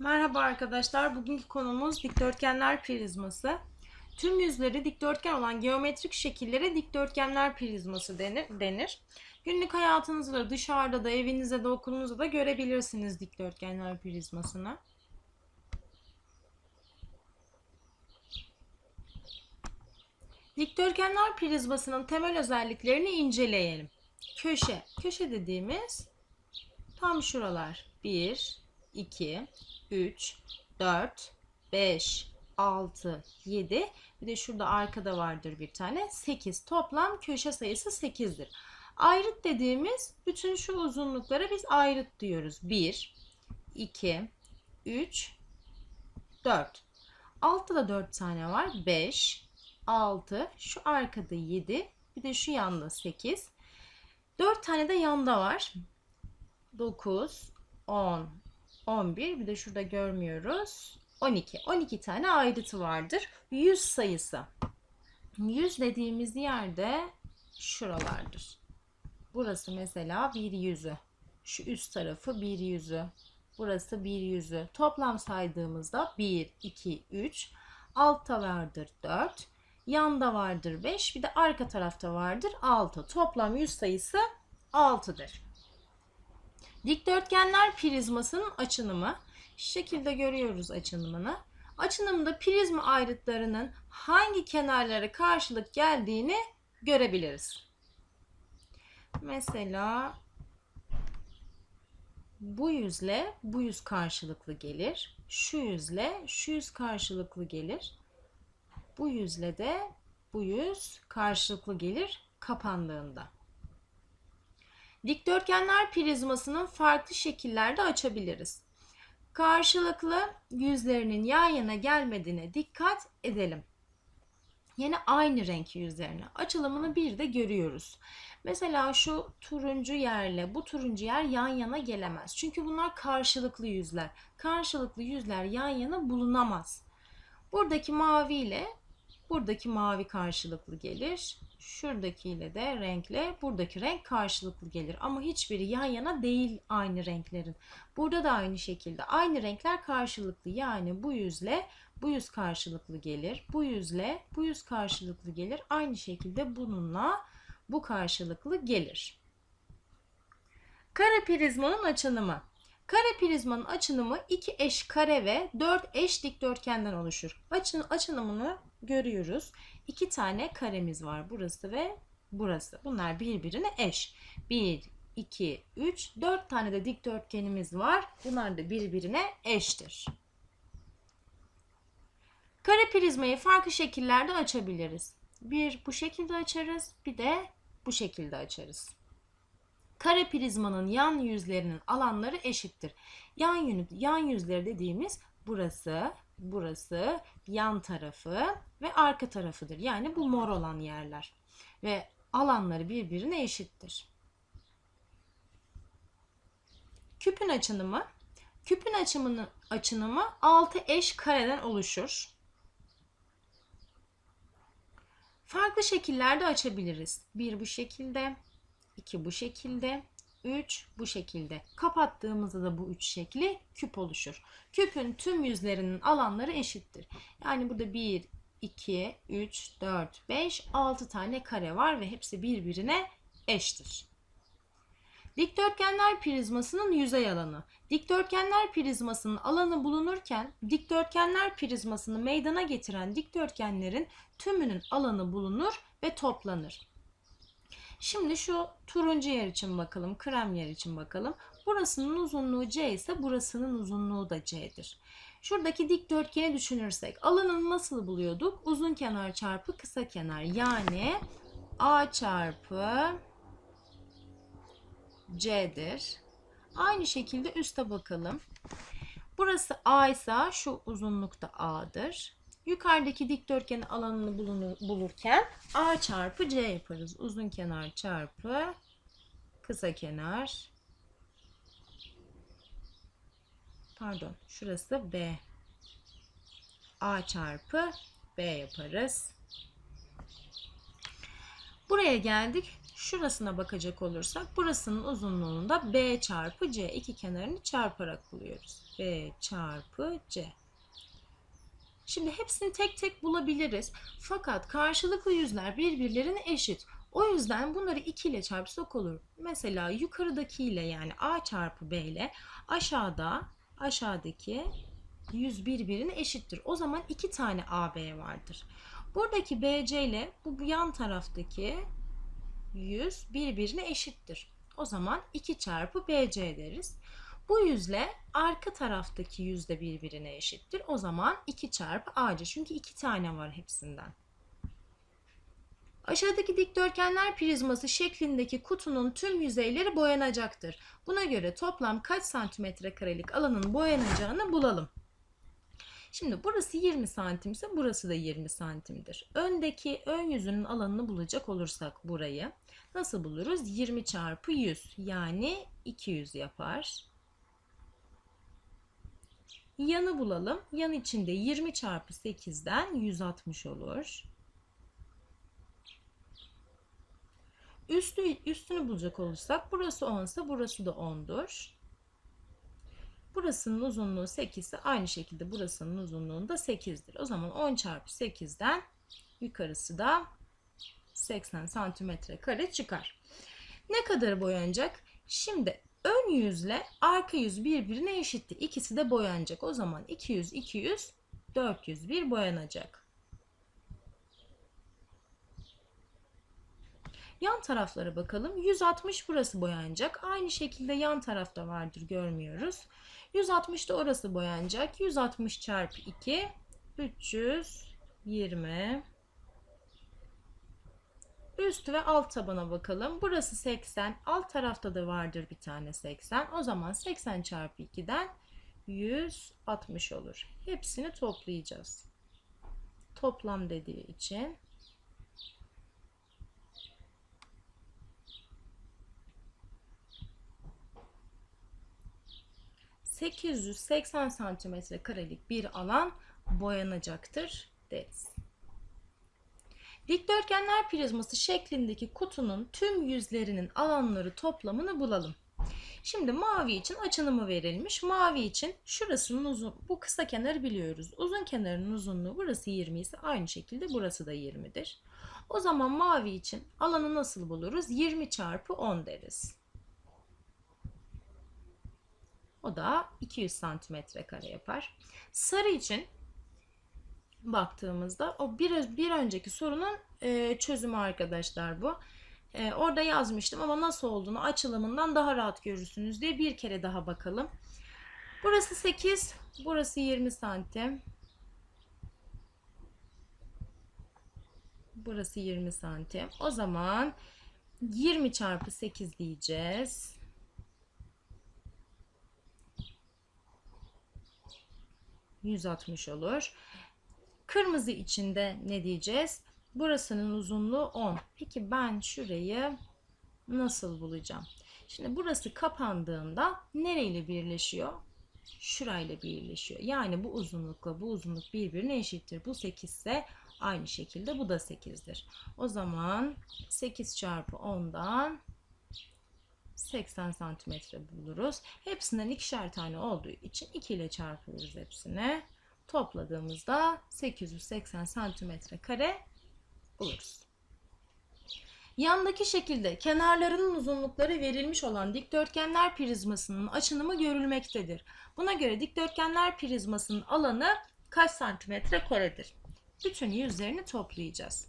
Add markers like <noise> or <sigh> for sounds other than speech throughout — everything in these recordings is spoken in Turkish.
Merhaba arkadaşlar. Bugünkü konumuz dikdörtgenler prizması. Tüm yüzleri dikdörtgen olan geometrik şekillere dikdörtgenler prizması denir. denir. Günlük hayatınızda da dışarıda da evinizde de okulunuzda da görebilirsiniz dikdörtgenler prizmasını. Dikdörtgenler prizmasının temel özelliklerini inceleyelim. Köşe. Köşe dediğimiz tam şuralar. 1, 2, 3, 4, 5, 6, 7. Bir de şurada arkada vardır bir tane. 8. Toplam köşe sayısı 8'dir. Ayrıt dediğimiz bütün şu uzunluklara biz ayrıt diyoruz. 1, 2, 3, 4. Altta da 4 tane var. 5, 6, şu arkada 7, bir de şu yanda 8. 4 tane de yanda var. 9, 10, 11 bir de şurada görmüyoruz. 12. 12 tane ayrıtı vardır. 100 sayısı. 100 dediğimiz yerde şuralardır. Burası mesela bir yüzü. Şu üst tarafı bir yüzü. Burası bir yüzü. Toplam saydığımızda 1, 2, 3. Altta vardır 4. Yanda vardır 5. Bir de arka tarafta vardır 6. Toplam 100 sayısı 6'dır. Dikdörtgenler prizmasının açınımı. Şekilde görüyoruz açınımını. Açınımda prizma ayrıtlarının hangi kenarlara karşılık geldiğini görebiliriz. Mesela bu yüzle bu yüz karşılıklı gelir. Şu yüzle şu yüz karşılıklı gelir. Bu yüzle de bu yüz karşılıklı gelir kapandığında. Dikdörtgenler prizmasının farklı şekillerde açabiliriz. Karşılıklı yüzlerinin yan yana gelmediğine dikkat edelim. Yine aynı renk yüzlerine açılımını bir de görüyoruz. Mesela şu turuncu yerle bu turuncu yer yan yana gelemez. Çünkü bunlar karşılıklı yüzler. Karşılıklı yüzler yan yana bulunamaz. Buradaki mavi ile buradaki mavi karşılıklı gelir. Şuradakiyle de renkle buradaki renk karşılıklı gelir. Ama hiçbiri yan yana değil aynı renklerin. Burada da aynı şekilde aynı renkler karşılıklı. Yani bu yüzle bu yüz karşılıklı gelir. Bu yüzle bu yüz karşılıklı gelir. Aynı şekilde bununla bu karşılıklı gelir. Kare prizmanın açınımı. Kare prizmanın açınımı iki eş kare ve dört eş dikdörtgenden oluşur. Açın, açınımını görüyoruz. İki tane karemiz var. Burası ve burası. Bunlar birbirine eş. 1, 2, 3, 4 tane de dikdörtgenimiz var. Bunlar da birbirine eştir. Kare prizmayı farklı şekillerde açabiliriz. Bir bu şekilde açarız, bir de bu şekilde açarız. Kare prizmanın yan yüzlerinin alanları eşittir. Yan, yönü, yan yüzleri dediğimiz burası, burası, yan tarafı ve arka tarafıdır. Yani bu mor olan yerler. Ve alanları birbirine eşittir. Küpün açınımı, küpün açımının açınımı 6 eş kareden oluşur. Farklı şekillerde açabiliriz. Bir bu şekilde, iki bu şekilde, 3 bu şekilde. Kapattığımızda da bu üç şekli küp oluşur. Küpün tüm yüzlerinin alanları eşittir. Yani burada 1, 2, 3, 4, 5, 6 tane kare var ve hepsi birbirine eştir. Dikdörtgenler prizmasının yüzey alanı. Dikdörtgenler prizmasının alanı bulunurken dikdörtgenler prizmasını meydana getiren dikdörtgenlerin tümünün alanı bulunur ve toplanır. Şimdi şu turuncu yer için bakalım, krem yer için bakalım. Burasının uzunluğu C ise burasının uzunluğu da C'dir. Şuradaki dikdörtgeni düşünürsek alanını nasıl buluyorduk? Uzun kenar çarpı kısa kenar. Yani A çarpı C'dir. Aynı şekilde üste bakalım. Burası A ise şu uzunlukta A'dır. Yukarıdaki dikdörtgenin alanını bulurken A çarpı C yaparız. Uzun kenar çarpı kısa kenar. Pardon, şurası B. A çarpı B yaparız. Buraya geldik. Şurasına bakacak olursak burasının uzunluğunu da B çarpı C iki kenarını çarparak buluyoruz. B çarpı C. Şimdi hepsini tek tek bulabiliriz. Fakat karşılıklı yüzler birbirlerine eşit. O yüzden bunları 2 ile çarpsak olur. Mesela yukarıdaki ile yani A çarpı B ile aşağıda aşağıdaki yüz birbirine eşittir. O zaman iki tane AB vardır. Buradaki BC ile bu yan taraftaki yüz birbirine eşittir. O zaman 2 çarpı BC deriz. Bu yüzle arka taraftaki yüz de birbirine eşittir. O zaman 2 çarpı AC. Çünkü 2 tane var hepsinden. Aşağıdaki dikdörtgenler prizması şeklindeki kutunun tüm yüzeyleri boyanacaktır. Buna göre toplam kaç santimetre karelik alanın boyanacağını bulalım. Şimdi burası 20 santimse burası da 20 santimdir. Öndeki ön yüzünün alanını bulacak olursak burayı nasıl buluruz? 20 çarpı 100 yani 200 yapar. Yanı bulalım. Yan içinde 20 çarpı 8'den 160 olur. Üstü, üstünü bulacak olursak burası 10 ise burası da 10'dur. Burasının uzunluğu 8 ise aynı şekilde burasının uzunluğu da 8'dir. O zaman 10 çarpı 8'den yukarısı da 80 santimetre kare çıkar. Ne kadar boyanacak? Şimdi ön yüzle arka yüz birbirine eşitti. İkisi de boyanacak. O zaman 200, 200, 401 boyanacak. Yan taraflara bakalım. 160 burası boyanacak. Aynı şekilde yan tarafta vardır görmüyoruz. 160 da orası boyanacak. 160 çarpı 2 320 Üst ve alt tabana bakalım. Burası 80. Alt tarafta da vardır bir tane 80. O zaman 80 çarpı 2'den 160 olur. Hepsini toplayacağız. Toplam dediği için 880 santimetre karelik bir alan boyanacaktır deriz. Dikdörtgenler prizması şeklindeki kutunun tüm yüzlerinin alanları toplamını bulalım. Şimdi mavi için açınımı verilmiş. Mavi için şurasının uzun, bu kısa kenarı biliyoruz. Uzun kenarının uzunluğu burası 20 ise aynı şekilde burası da 20'dir. O zaman mavi için alanı nasıl buluruz? 20 çarpı 10 deriz. O da 200 santimetre kare yapar. Sarı için baktığımızda o bir, bir önceki sorunun e, çözümü arkadaşlar bu. E, orada yazmıştım ama nasıl olduğunu açılımından daha rahat görürsünüz diye bir kere daha bakalım. Burası 8, burası 20 santim. Burası 20 santim. O zaman 20 çarpı 8 diyeceğiz. 160 olur. Kırmızı içinde ne diyeceğiz? Burasının uzunluğu 10. Peki ben şurayı nasıl bulacağım? Şimdi burası kapandığında nereyle birleşiyor? Şurayla birleşiyor. Yani bu uzunlukla bu uzunluk birbirine eşittir. Bu 8 ise aynı şekilde bu da 8'dir. O zaman 8 çarpı 10'dan 80 santimetre buluruz. Hepsinden ikişer tane olduğu için 2 ile çarpıyoruz hepsine. Topladığımızda 880 santimetre kare buluruz. Yandaki şekilde kenarlarının uzunlukları verilmiş olan dikdörtgenler prizmasının açınımı görülmektedir. Buna göre dikdörtgenler prizmasının alanı kaç santimetre karedir? Bütün yüzlerini toplayacağız.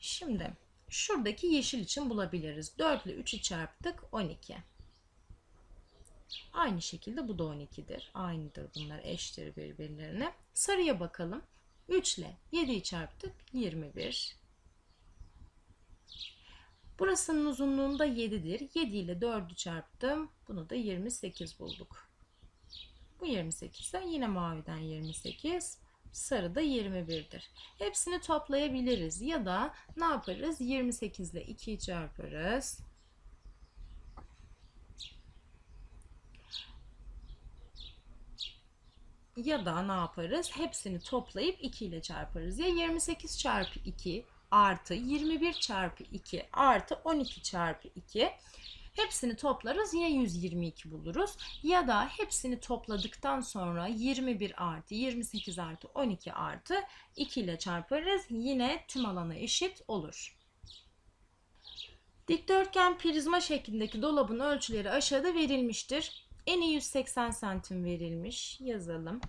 Şimdi şuradaki yeşil için bulabiliriz. 4 ile 3'ü çarptık 12. Aynı şekilde bu da 12'dir. Aynıdır bunlar eşittir birbirlerine. Sarıya bakalım. 3 ile 7'yi çarptık 21. Burasının uzunluğunda 7'dir. 7 ile 4'ü çarptım. Bunu da 28 bulduk. Bu 28 ise yine maviden 28. Sarı da 21'dir. Hepsini toplayabiliriz. Ya da ne yaparız? 28 ile 2'yi çarparız. Ya da ne yaparız? Hepsini toplayıp 2 ile çarparız. Ya 28 çarpı 2 artı 21 çarpı 2 artı 12 çarpı 2 Hepsini toplarız yine 122 buluruz. Ya da hepsini topladıktan sonra 21 artı 28 artı 12 artı 2 ile çarparız. Yine tüm alanı eşit olur. Dikdörtgen prizma şeklindeki dolabın ölçüleri aşağıda verilmiştir. Eni 180 santim verilmiş. Yazalım.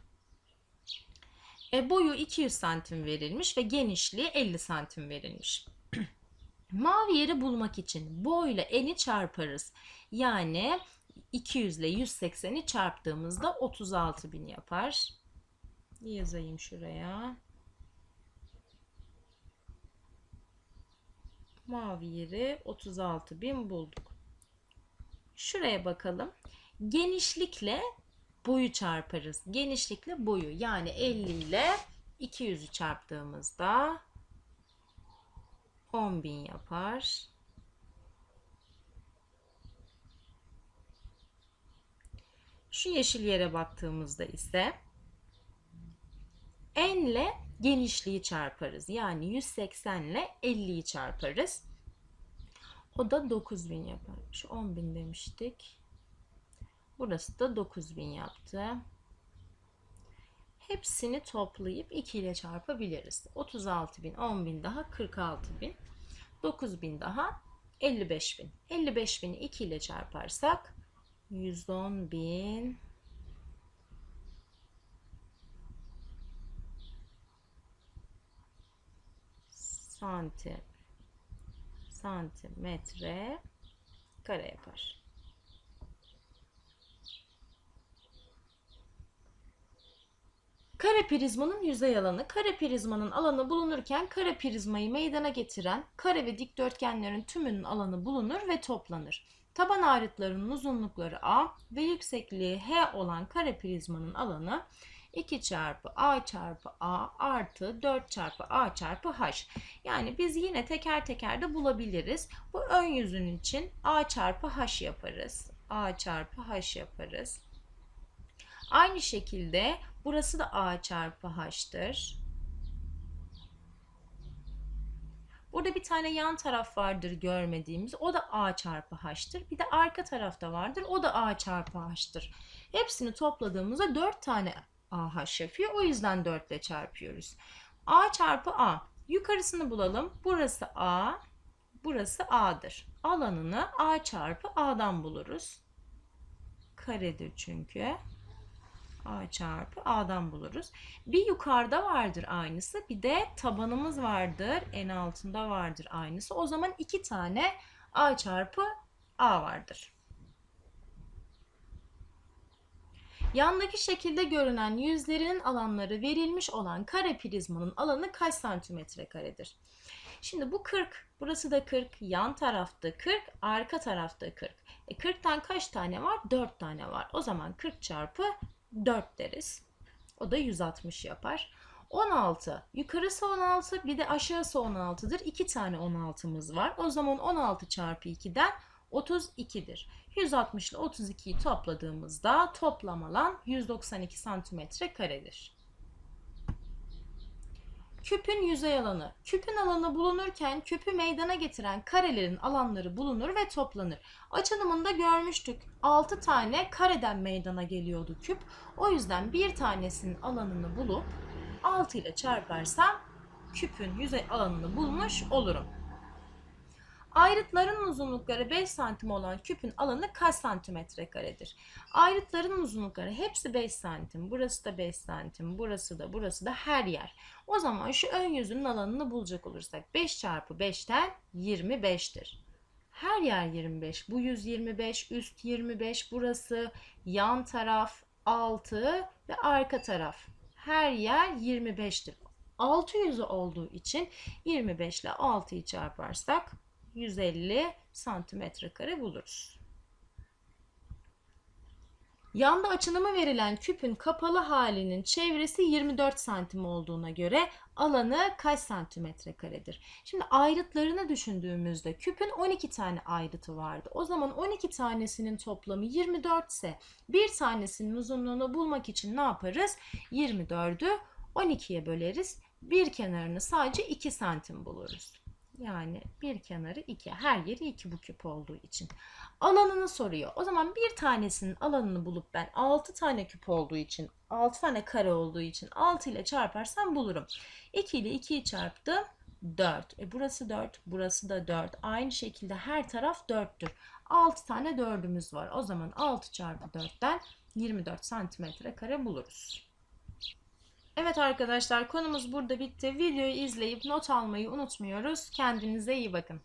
E, boyu 200 santim verilmiş ve genişliği 50 santim verilmiş. <clears throat> Mavi yeri bulmak için boy ile eni çarparız. Yani 200 ile 180'i çarptığımızda 36.000 yapar. Yazayım şuraya. Mavi yeri 36.000 bulduk. Şuraya bakalım. Genişlikle boyu çarparız. Genişlikle boyu yani 50 ile 200'ü çarptığımızda 10.000 yapar. Şu yeşil yere baktığımızda ise n ile genişliği çarparız. Yani 180 ile 50'yi çarparız. O da 9000 yapar. Şu 10.000 demiştik. Burası da 9000 yaptı. Hepsini toplayıp 2 ile çarpabiliriz. 36.000, 10.000 daha 46.000, 9.000 daha 55.000. 55.000'i 2 ile çarparsak 110.000 santim santimetre kare yapar. Kare prizmanın yüzey alanı. Kare prizmanın alanı bulunurken kare prizmayı meydana getiren kare ve dikdörtgenlerin tümünün alanı bulunur ve toplanır. Taban ağrıtlarının uzunlukları A ve yüksekliği H olan kare prizmanın alanı 2 çarpı A çarpı A artı 4 çarpı A çarpı H. Yani biz yine teker teker de bulabiliriz. Bu ön yüzün için A çarpı H yaparız. A çarpı H yaparız. Aynı şekilde burası da A çarpı H'tır. Burada bir tane yan taraf vardır görmediğimiz. O da A çarpı H'tır. Bir de arka tarafta vardır. O da A çarpı H'tır. Hepsini topladığımızda 4 tane AH yapıyor. O yüzden 4 ile çarpıyoruz. A çarpı A. Yukarısını bulalım. Burası A. Burası A'dır. Alanını A çarpı A'dan buluruz. Karedir çünkü. A çarpı A'dan buluruz. Bir yukarıda vardır aynısı. Bir de tabanımız vardır. En altında vardır aynısı. O zaman iki tane A çarpı A vardır. Yandaki şekilde görünen yüzlerinin alanları verilmiş olan kare prizmanın alanı kaç santimetre karedir? Şimdi bu 40, burası da 40, yan tarafta 40, arka tarafta 40. E 40'tan kaç tane var? 4 tane var. O zaman 40 çarpı 4 deriz. O da 160 yapar. 16. Yukarısı 16 bir de aşağısı 16'dır. 2 tane 16'mız var. O zaman 16 çarpı 2'den 32'dir. 160 ile 32'yi topladığımızda toplam alan 192 santimetre karedir. Küpün yüzey alanı. Küpün alanı bulunurken küpü meydana getiren karelerin alanları bulunur ve toplanır. Açılımında görmüştük. 6 tane kareden meydana geliyordu küp. O yüzden bir tanesinin alanını bulup 6 ile çarparsam küpün yüzey alanını bulmuş olurum. Ayrıtların uzunlukları 5 santim olan küpün alanı kaç santimetre karedir? Ayrıtların uzunlukları hepsi 5 santim. Burası da 5 santim. Burası da burası da her yer. O zaman şu ön yüzünün alanını bulacak olursak 5 çarpı 5'ten 25'tir. Her yer 25. Bu yüz 25, üst 25, burası yan taraf 6 ve arka taraf. Her yer 25'tir. 6 yüzü olduğu için 25 ile 6'yı çarparsak 150 santimetre kare buluruz. Yanda açılımı verilen küpün kapalı halinin çevresi 24 santim olduğuna göre alanı kaç santimetre karedir? Şimdi ayrıtlarını düşündüğümüzde küpün 12 tane ayrıtı vardı. O zaman 12 tanesinin toplamı 24 ise bir tanesinin uzunluğunu bulmak için ne yaparız? 24'ü 12'ye böleriz. Bir kenarını sadece 2 santim buluruz. Yani bir kenarı 2. Her yeri 2 bu küp olduğu için. Alanını soruyor. O zaman bir tanesinin alanını bulup ben 6 tane küp olduğu için 6 tane kare olduğu için 6 ile çarparsam bulurum. 2 ile 2'yi çarptım. 4. E burası 4, burası da 4. Aynı şekilde her taraf 4'tür. 6 tane 4'ümüz var. O zaman 6 çarpı 4'ten 24 santimetre kare buluruz. Evet arkadaşlar konumuz burada bitti. Videoyu izleyip not almayı unutmuyoruz. Kendinize iyi bakın.